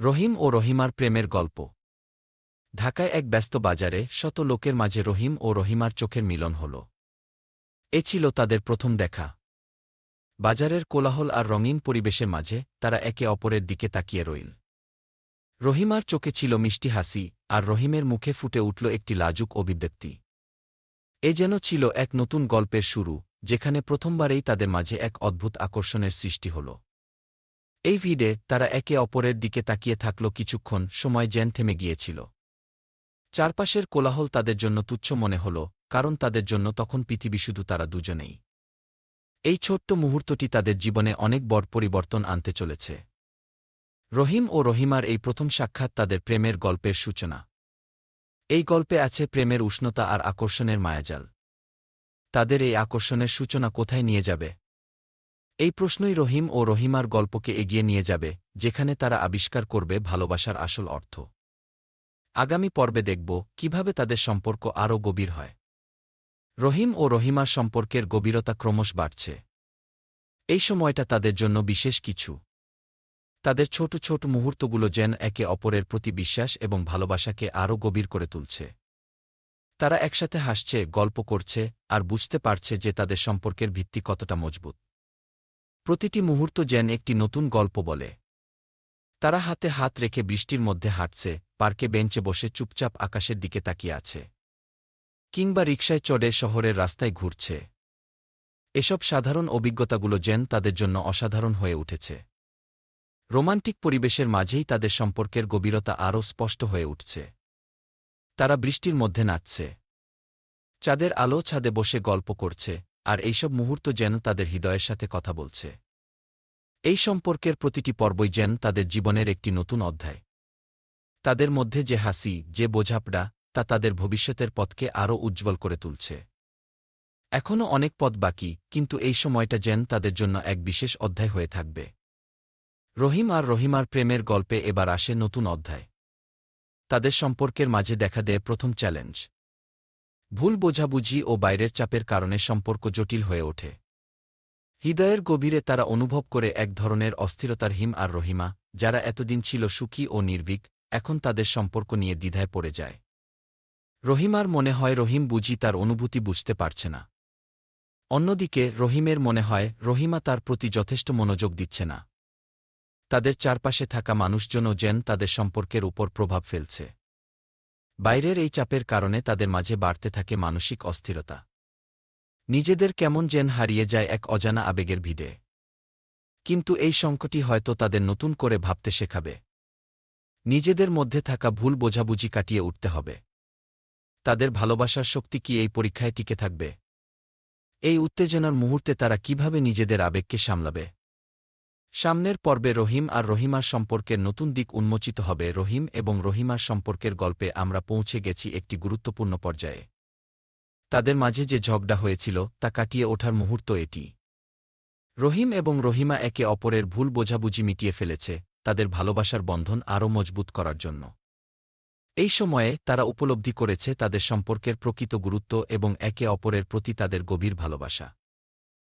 রহিম ও রহিমার প্রেমের গল্প। ঢাকায় এক ব্যস্ত বাজারে শত লোকের মাঝে রহিম ও রহিমার চোখের মিলন হল। এ ছিল তাদের প্রথম দেখা। বাজারের কোলাহল আর রঙিন পরিবেশের মাঝে তারা একে অপরের দিকে তাকিয়ে রইল। রহিমার চোখে ছিল মিষ্টি হাসি আর রহিমের মুখে ফুটে উঠল একটি লাজুক অভিব্যক্তি। এ যেন ছিল এক নতুন গল্পের শুরু, যেখানে প্রথমবারেই তাদের মাঝে এক অদ্ভুত আকর্ষণের সৃষ্টি হল। এই ভিডে তারা একে অপরের দিকে তাকিয়ে থাকল কিছুক্ষণ সময় জ্যান থেমে গিয়েছিল। চারপাশের কোলাহল তাদের জন্য তুচ্ছ মনে হল, কারণ তাদের জন্য তখন পৃথিবী শুধু তারা দুজনেই। এই ছোট্ট মুহূর্তটি তাদের জীবনে অনেক বড় পরিবর্তন আনতে চলেছে। রহিম ও রহিমার এই প্রথম সাক্ষাৎ তাদের প্রেমের গল্পের সূচনা। এই গল্পে আছে প্রেমের উষ্ণতা আর আকর্ষণের মায়াজাল। তাদের এই আকর্ষণের সূচনা কোথায় নিয়ে যাবে? এই প্রশ্নই রহিম ও রহিমার গল্পকে এগিয়ে নিয়ে যাবে, যেখানে তারা আবিষ্কার করবে ভালোবাসার আসল অর্থ। আগামী পর্বে দেখব কীভাবে তাদের সম্পর্ক আরও গভীর হয়। রহিম ও রহিমার সম্পর্কের গভীরতা ক্রমশ বাড়ছে। এই সময়টা তাদের জন্য বিশেষ কিছু। তাদের ছোট ছোট মুহূর্তগুলো যেন একে অপরের প্রতি বিশ্বাস এবং ভালোবাসাকে আরও গভীর করে তুলছে। তারা একসাথে হাসছে, গল্প করছে আর বুঝতে পারছে যে তাদের সম্পর্কের ভিত্তি কতটা মজবুত। প্রতিটি মুহূর্ত যেন একটি নতুন গল্প বলে। তারা হাতে হাত রেখে বৃষ্টির মধ্যে হাঁটছে, পার্কে বেঞ্চে বসে চুপচাপ আকাশের দিকে তাকিয়ে আছে। কিংবা রিকশায় চড়ে শহরের রাস্তায় ঘুরছে। এসব সাধারণ অভিজ্ঞতাগুলো যেন তাদের জন্য অসাধারণ হয়ে উঠেছে। রোমান্টিক পরিবেশের মাঝেই তাদের সম্পর্কের গভীরতা আরও স্পষ্ট হয়ে উঠছে। তারা বৃষ্টির মধ্যে নাচছে। চাঁদের আলো ছাদে বসে গল্প করছে। আর এইসব মুহূর্ত যেন তাদের হৃদয়ের সাথে কথা বলছে। এই সম্পর্কের প্রতিটি পর্বই যেন তাদের জীবনের একটি নতুন অধ্যায়। তাদের মধ্যে যে হাসি, যে বোঝাপড়া, তা তাদের ভবিষ্যতের পথকে আরও উজ্জ্বল করে তুলছে। এখনও অনেক পথ বাকি, কিন্তু এই সময়টা যেন তাদের জন্য এক বিশেষ অধ্যায় হয়ে থাকবে। রহিম আর রহিমার প্রেমের গল্পে এবার আসে নতুন অধ্যায়। তাদের সম্পর্কের মাঝে দেখা দেয় প্রথম চ্যালেঞ্জ। ভুল বোঝাবুঝি ও বাইরের চাপের কারণে সম্পর্ক জটিল হয়ে ওঠে। হৃদয়ের গভীরে তারা অনুভব করে এক ধরনের অস্থিরতার হিম আর রহিমা, যারা এতদিন ছিল সুখী ও নির্ভীক, এখন তাদের সম্পর্ক নিয়ে দ্বিধায় পড়ে যায়। রহিমার মনে হয় রহিম বুঝি তার অনুভূতি বুঝতে পারছে না। অন্যদিকে, রহিমের মনে হয় রহিমা তার প্রতি যথেষ্ট মনোযোগ দিচ্ছে না। তাদের চারপাশে থাকা মানুষজনও যেন তাদের সম্পর্কের উপর প্রভাব ফেলছে। বাইরের এই চাপের কারণে তাদের মাঝে বাড়তে থাকে মানসিক অস্থিরতা। নিজেদের কেমন যেন হারিয়ে যায় এক অজানা আবেগের ভিড়ে। কিন্তু এই সংকটই হয়তো তাদের নতুন করে ভাবতে শেখাবে। নিজেদের মধ্যে থাকা ভুল বোঝাবুঝি কাটিয়ে উঠতে হবে। তাদের ভালোবাসার শক্তি কি এই পরীক্ষায় টিকে থাকবে? এই উত্তেজনার মুহূর্তে তারা কীভাবে নিজেদের আবেগকে সামলাবে? সামনের পর্বে রহিম আর রহিমার সম্পর্কের নতুন দিক উন্মোচিত হবে। রহিম এবং রহিমার সম্পর্কের গল্পে আমরা পৌঁছে গেছি একটি গুরুত্বপূর্ণ পর্যায়ে। তাদের মাঝে যে ঝগড়া হয়েছিল, তা কাটিয়ে ওঠার মুহূর্ত এটি। রহিম এবং রহিমা একে অপরের ভুল বোঝাবুঝি মিটিয়ে ফেলেছে, তাদের ভালোবাসার বন্ধন আরও মজবুত করার জন্য। এই সময়ে তারা উপলব্ধি করেছে তাদের সম্পর্কের প্রকৃত গুরুত্ব এবং একে অপরের প্রতি তাদের গভীর ভালোবাসা।